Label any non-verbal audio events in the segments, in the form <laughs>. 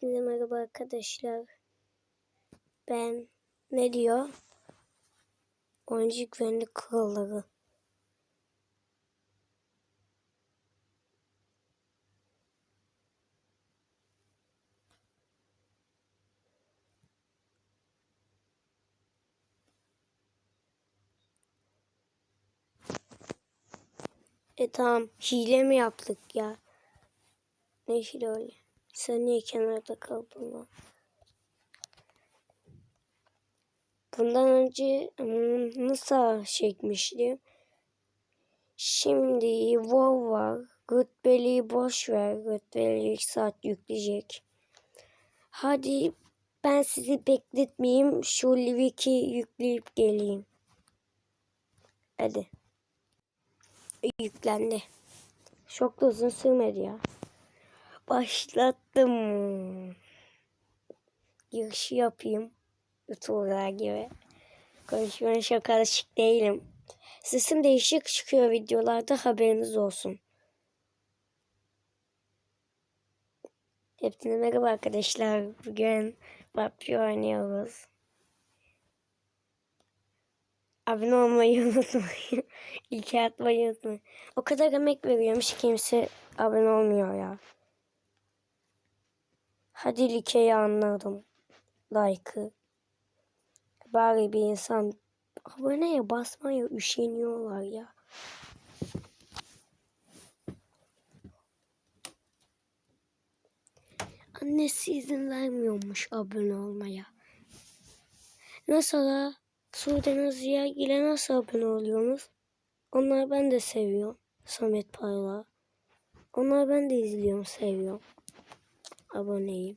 Hepinize merhaba arkadaşlar. Ben ne diyor? Oyuncu güvenlik kuralları. E tamam hile mi yaptık ya? Ne hile öyle? Sen niye kenarda kaldın lan? Bundan önce hmm, nasıl çekmiştim? Şimdi WoW var. Rütbeliği boş ver. Rütbeli ilk saat yükleyecek. Hadi ben sizi bekletmeyeyim. Şu Livik'i yükleyip geleyim. Hadi. Yüklendi. Çok da uzun sürmedi ya. Başlattım. Girişi yapayım. YouTuber'lar gibi. Konuşmanın çok alışık değilim. Sesim değişik çıkıyor videolarda haberiniz olsun. Hepinize merhaba arkadaşlar. Bugün PUBG oynuyoruz. Abone olmayı unutmayın. <laughs> İlk atmayı unutmayın. O kadar emek veriyormuş kimse abone olmuyor ya. Hadi likeyi anladım. Like'ı. Bari bir insan aboneye basmaya üşeniyorlar ya. Annesi izin vermiyormuş abone olmaya. Nasıl Sude Naziye ile nasıl abone oluyorsunuz? Onlar ben de seviyorum. Samet Parla. Onlar ben de izliyorum, seviyorum. Aboneyim.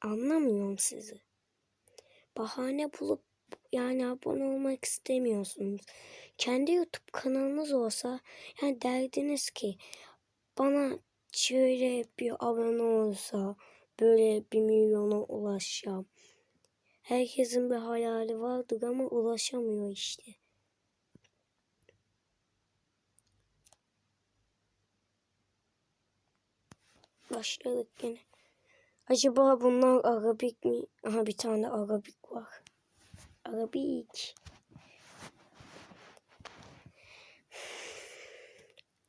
Anlamıyorum sizi. Bahane bulup yani abone olmak istemiyorsunuz. Kendi YouTube kanalınız olsa yani derdiniz ki bana şöyle bir abone olsa böyle bir milyona ulaşacağım. Herkesin bir hayali vardır ama ulaşamıyor işte. Başladık yine. Acaba bunlar Arabik mi? Aha bir tane Arabik var. Arabik.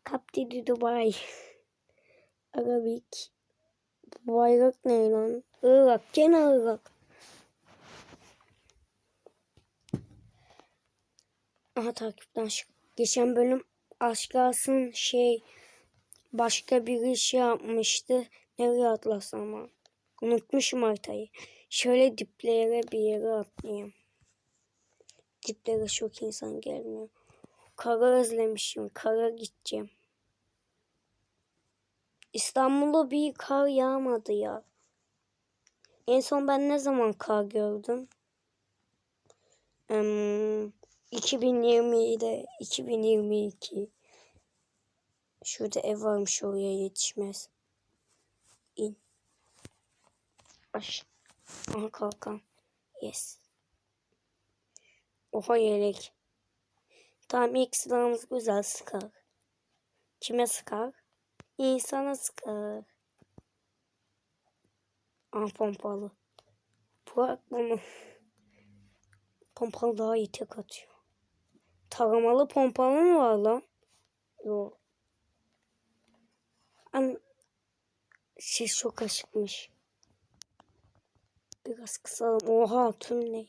Kaptidi Dubai. Arabik. Bayrak ne lan? Irak. Gene Irak. Aha takipten çık. Geçen bölüm Aşkasın şey başka bir şey yapmıştı. Nereye atlasam ama. Unutmuşum haritayı. Şöyle diplere bir yere atlayayım. Diplere çok insan gelmiyor. Kara özlemişim. Kara gideceğim. İstanbul'da bir kar yağmadı ya. En son ben ne zaman kar gördüm? Hmm, 2020'de 2022 Şurada ev varmış oraya yetişmez. İn. Aş. Aha kalkan. Yes. Oha yelek. Tamam ilk silahımız güzel sıkar. Kime sıkar? İnsana sıkar. Aha pompalı. Bırak bunu. Pompalı daha iyi tek atıyor. Taramalı pompalı mı var lan? Yok. An şey çok aşıkmış. Biraz kısalım. Oha tüm ne?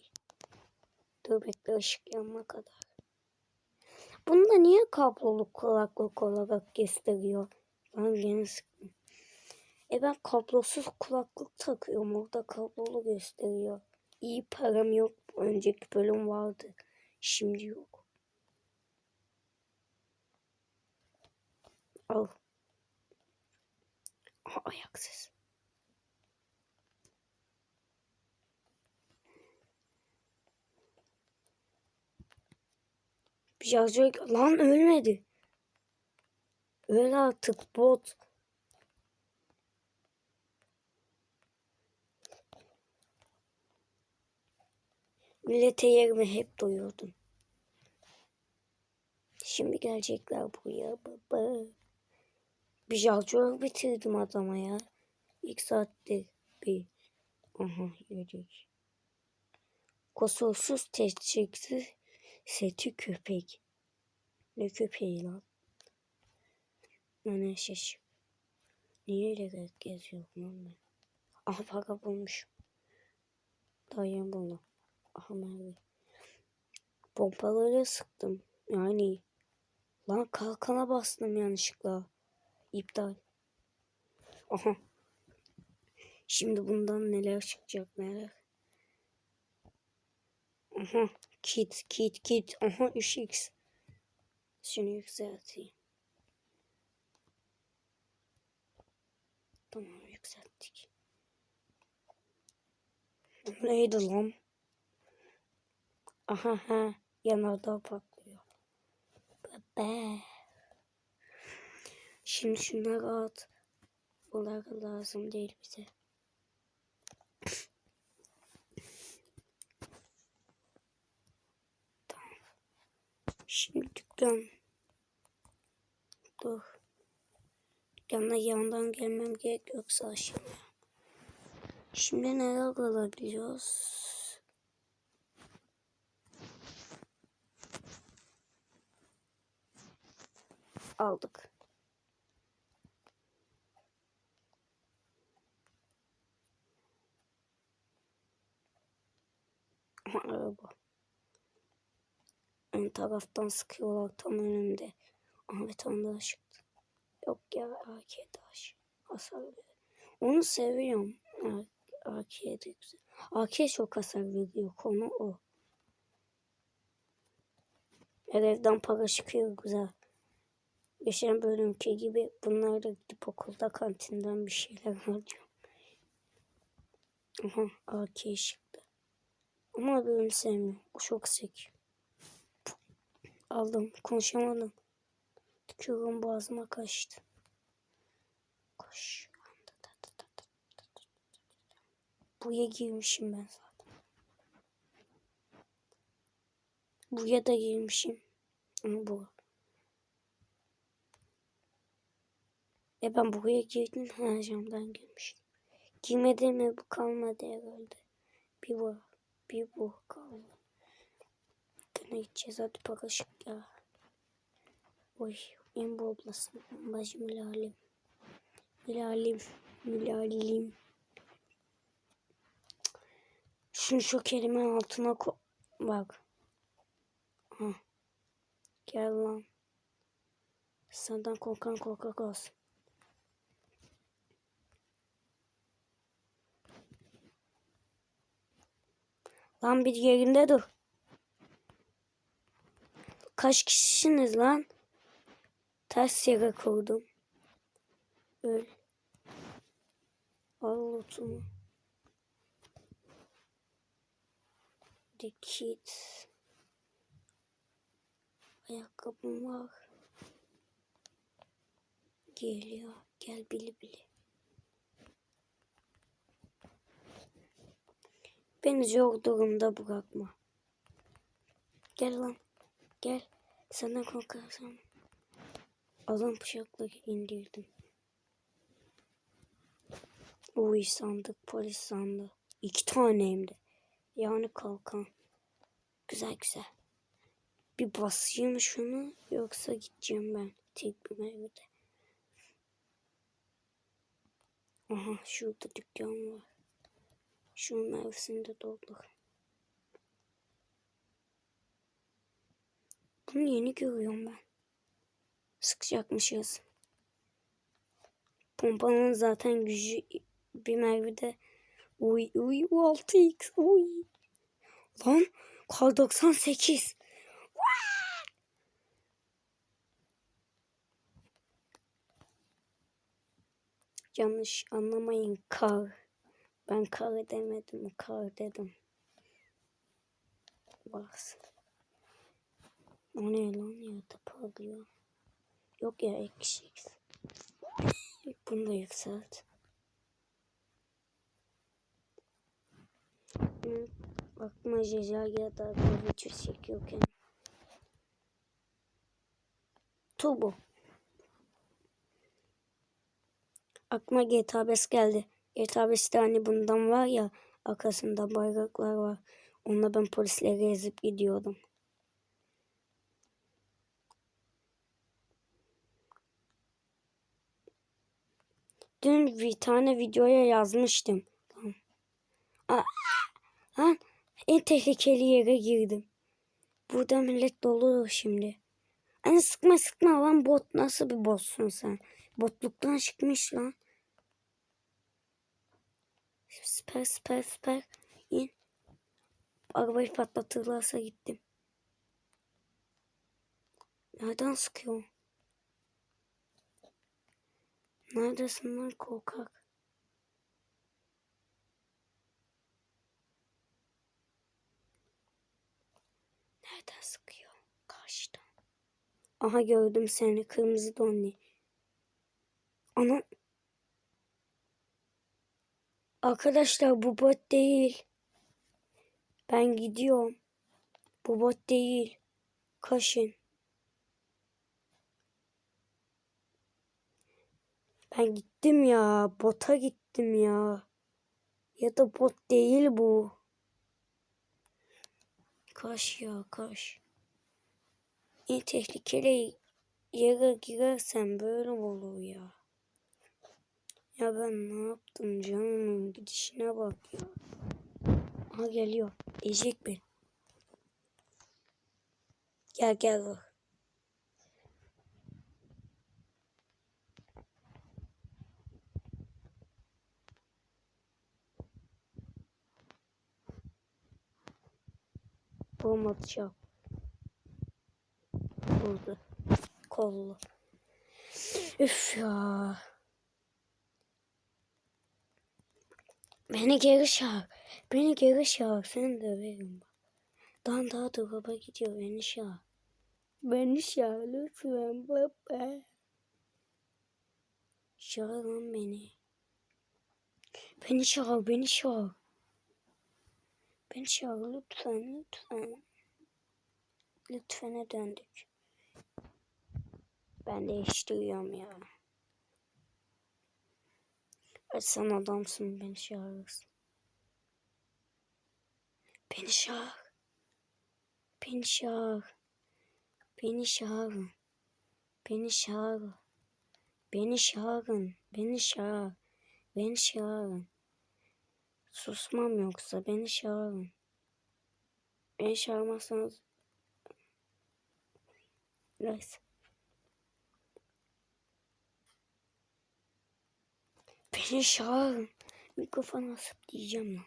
Dur bekle ışık yanma kadar. Bunda niye kablolu kulaklık olarak gösteriyor? Ben yeni sıktım. E ben kablosuz kulaklık takıyorum. Orada kablolu gösteriyor. İyi param yok. Önceki bölüm vardı. Şimdi yok. Al. Aha, ayaksız. Bir şarjör... Lan ölmedi. Öl artık bot. Millete yerimi hep doyurdum. Şimdi gelecekler buraya baba. Bir şarjör bitirdim adama ya. İlk saatte bir. Aha yedik. Kusursuz teşekkür seti köpek. Ne köpeği lan? Ne şaş. Niye öyle geziyorum lan ben? Aha para bulmuşum. Daha yeni. Aha Merve. Pompaları sıktım. Yani lan kalkana bastım yanlışlıkla. İptal. Aha. Şimdi bundan neler çıkacak merak. Aha. Kit, kit, kit. Aha 3x. Şunu yükselteyim. Tamam yükselttik. Neydi lan? Aha ha. Yanarda patlıyor. Bebe. Şimdi şunları at. Bunlar lazım değil bize. Tamam. Şimdi dükkan. Dur. Dükkana yandan gelmem gerek yoksa aşağıya. Şimdi neler alabiliyoruz? Aldık. Araba. Ön taraftan sıkıyorlar tam önümde. Aha bir tane çıktı. Yok ya AK taş. Hasar veriyor. Onu seviyorum. AK de güzel. AK çok hasar veriyor. Konu o. Evden para çıkıyor güzel. Geçen bölümki gibi bunlar da gidip okulda kantinden bir şeyler alacağım. Aha AK çıktı. Ama bölüm sevmiyorum. Çok sek. Aldım. Konuşamadım. Tükürüğüm boğazıma kaçtı. Koş. Buraya girmişim ben zaten. Buraya da girmişim. Ama bu. E ben buraya girdim. Ha camdan girmiştim. Girmedi mi bu kalmadı herhalde. Bir bu. Bir bu kaldı. Gene gideceğiz hadi ya. Oy. En bu ablasın. Bacım Milalim. Milalim. Milalim. Şunu şu kelimenin altına ko... Bak. Ha. Gel lan. Senden korkan korkak olsun. Lan bir yerinde dur. Kaç kişisiniz lan? Ters yere kurdum. Öl. Al lotumu. Dikit. Ayakkabım var. Geliyor. Gel bili bili. Beni zor durumda bırakma. Gel lan. Gel. Senden korkarsam. Adam bıçakla indirdim. Uy sandık, polis sandığı. İki tane hem de. Yani kalkan. Güzel güzel. Bir basayım şunu yoksa gideceğim ben tek bir meyvede. Aha şurada dükkan var. Şunun meyvesini de doldur. Bunu yeni görüyorum ben. Sıkacakmışız. Pompanın zaten gücü bir meyvede Uy uy 6x uy. Lan kar 98. Yanlış anlamayın kar. Ben kar demedim kar dedim. Bas. O ne lan ya da parlıyor. Yok ya eksi. Bunu da yükselt. Aklıma ceza ya da bir çekiyorken. Turbo. aklıma GTA 5 geldi. GTA 5'te hani bundan var ya arkasında bayraklar var. Onunla ben polisleri ezip gidiyordum. Dün bir tane videoya yazmıştım. Lan en tehlikeli yere girdim. Burada millet dolu şimdi. Hani sıkma sıkma lan bot nasıl bir botsun sen? Botluktan çıkmış lan. Süper süper süper. İn. Arabayı patlatırlarsa gittim. Nereden sıkıyor? Neredesin lan korkak? Nereden sıkıyor? Karşıdan. Aha gördüm seni kırmızı donlu. Ana. Arkadaşlar bu bot değil. Ben gidiyorum. Bu bot değil. Kaşın. Ben gittim ya. Bota gittim ya. Ya da bot değil bu. Kaş ya kaş. En tehlikeli yere girersen böyle olur ya. Ya ben ne yaptım canım gidişine bak ya. Aha geliyor. Diyecek mi? Gel gel bak. Bomba atacağım. Vurdu. Kollu. Üf ya. Beni geri çağır. Beni geri çağır. Seni döverim. Dan daha da baba gidiyor. Beni çağır. Beni çağır lütfen baba. Çağır lan beni. Beni çağır. Beni çağır. Beni çağır lütfen lütfen. Lütfene döndük. Ben değiştiriyorum ya. Hadi sen adamsın beni çağırırsın. Beni çağır. Beni çağır. Beni çağırın. Beni çağır. Beni çağırın. Beni çağır. Beni çağırın. Susmam yoksa beni çağırın. Beni çağırmazsanız Neyse. Çağırın. Mikrofonu asıp diyeceğim lan.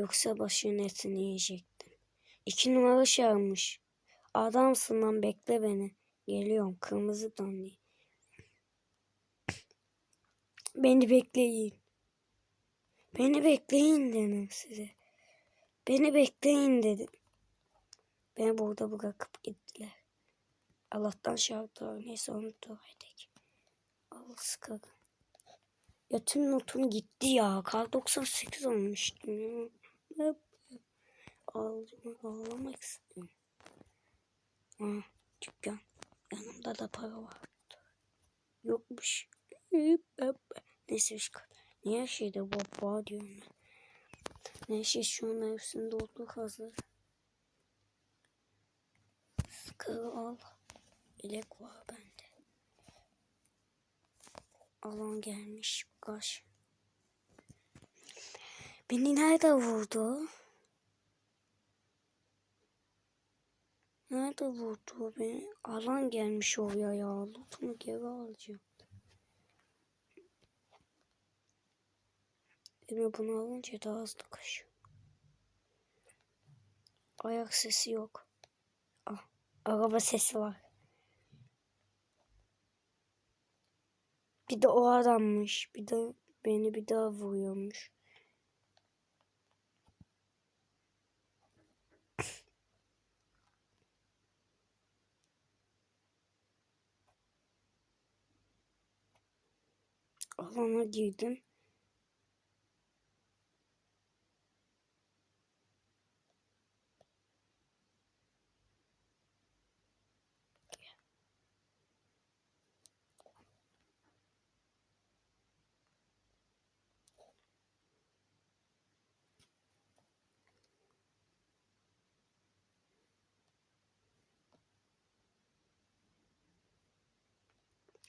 Yoksa başının etini yiyecektim. İki numara çağırmış. Adamsın lan bekle beni. Geliyorum kırmızı donlu. Beni bekleyin. Beni bekleyin dedim size. Beni bekleyin dedim. Beni burada bırakıp gittiler. Allah'tan şartlar neyse onu dua edelim. Al sıkalım. Ya tüm notum gitti ya. Kar 98 olmuştum ya. Hep ağlamak, istiyorum. Ha, dükkan. Yanımda da para vardı. Yokmuş. Neyse işte. Niye şeyde baba diyorum ben. Neyse şunun hepsini doldur hazır. Sıkı al. Bilek var bende. Alan gelmiş. Kaş. Beni nerede vurdu? Nerede vurdu beni? Alan gelmiş oraya ya. Lootumu geri alacağım. Elime bunu alınca daha hızlı koşuyor. Ayak sesi yok. Ah, araba sesi var. Bir de o adammış. Bir de beni bir daha vuruyormuş. Alana girdim.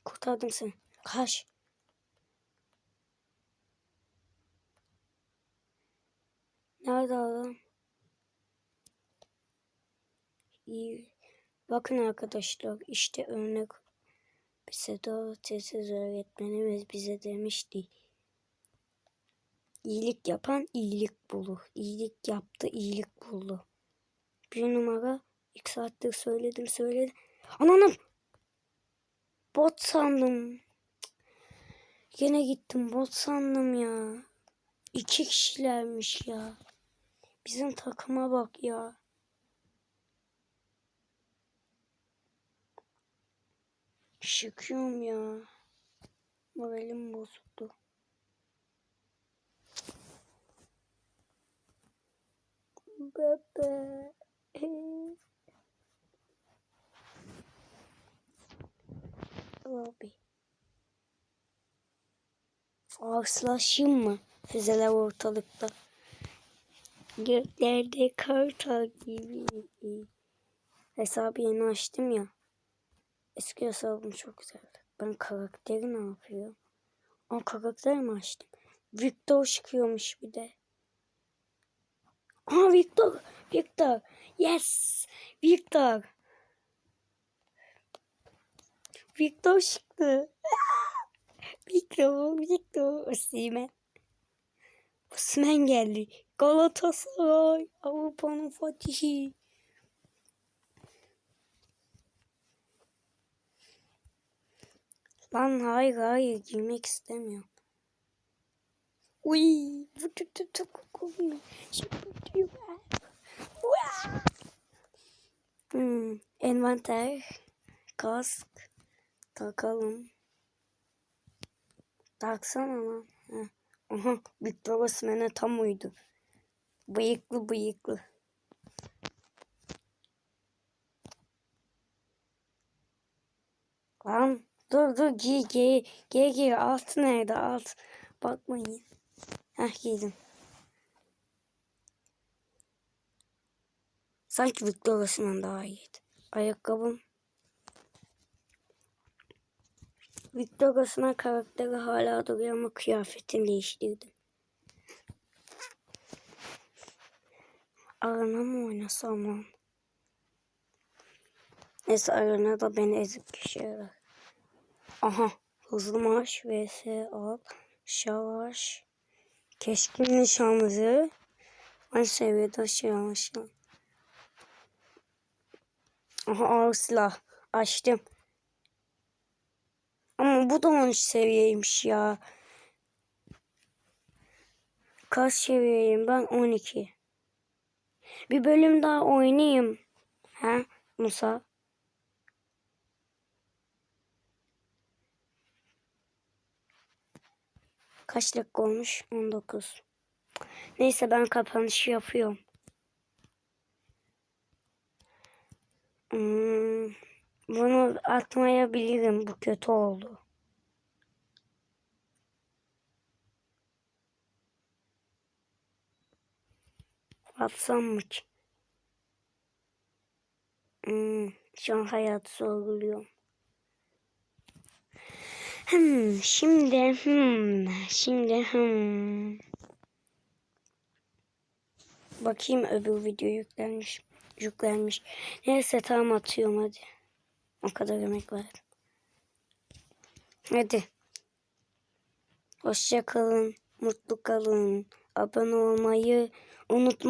Kurtardım seni. Kaç. Nerede adam? İyi. Bakın arkadaşlar işte örnek de sessiz öğretmenimiz bize demişti. İyilik yapan iyilik bulur. İyilik yaptı iyilik buldu. Bir numara ilk saattir söyledim söyledim. Ananım! Bot sandım. Yine gittim bot sandım ya. İki kişilermiş ya. Bizim takıma bak ya. Şıkıyorum ya. Moralim bozuldu. Bebe. Lobby. Arslaşayım mı? Füzeler ortalıkta. Göklerde kartal gibi. Hesabı yeni açtım ya. Eski hesabım çok güzeldi. Ben karakteri ne yapıyor? O karakteri mi açtım? Victor çıkıyormuş bir de. Aa Victor! Victor! Yes! Victor! Victor çıktı. <laughs> Victor, Victor. Osimhen. Osimhen geldi. Galatasaray. Avrupa'nın fatihi. Lan hayır hayır girmek istemiyorum. Uy, bu tuttu çok komik. Şimdi Hmm, envanter, kask, takalım. Taksana lan. Heh. Aha, Victor Osimhen'e tam uydu. Bıyıklı bıyıklı. Lan dur dur giy giy giy giy alt nerede alt bakmayın. Heh giydim. Sanki Victor Osimhen daha iyiydi. Ayakkabım. Victor Osimhen karakteri hala duruyor ama kıyafetini değiştirdim. Arana mı oynasam lan? Neyse arana da beni ezip geçiyorlar. Aha hızlı marş vs al şavaş keskin nişanlısı aynı seviyede şey anlaşılan. Aha ağır silah açtım. Ama bu da 13 seviyeymiş ya. Kaç seviyeyim ben 12. Bir bölüm daha oynayayım. Ha Musa? Kaç dakika olmuş? 19. Neyse ben kapanışı yapıyorum. Hmm, bunu atmayabilirim. Bu kötü oldu. Atsam mı ki? Hmm, şu an hayatı sorguluyorum. Hmm, şimdi hmm, şimdi hmm. Bakayım öbür video yüklenmiş. Yüklenmiş. Neyse tamam atıyorum hadi. O kadar emek verdim. Hadi. Hoşça kalın. Mutlu kalın. Abone olmayı unutmayın.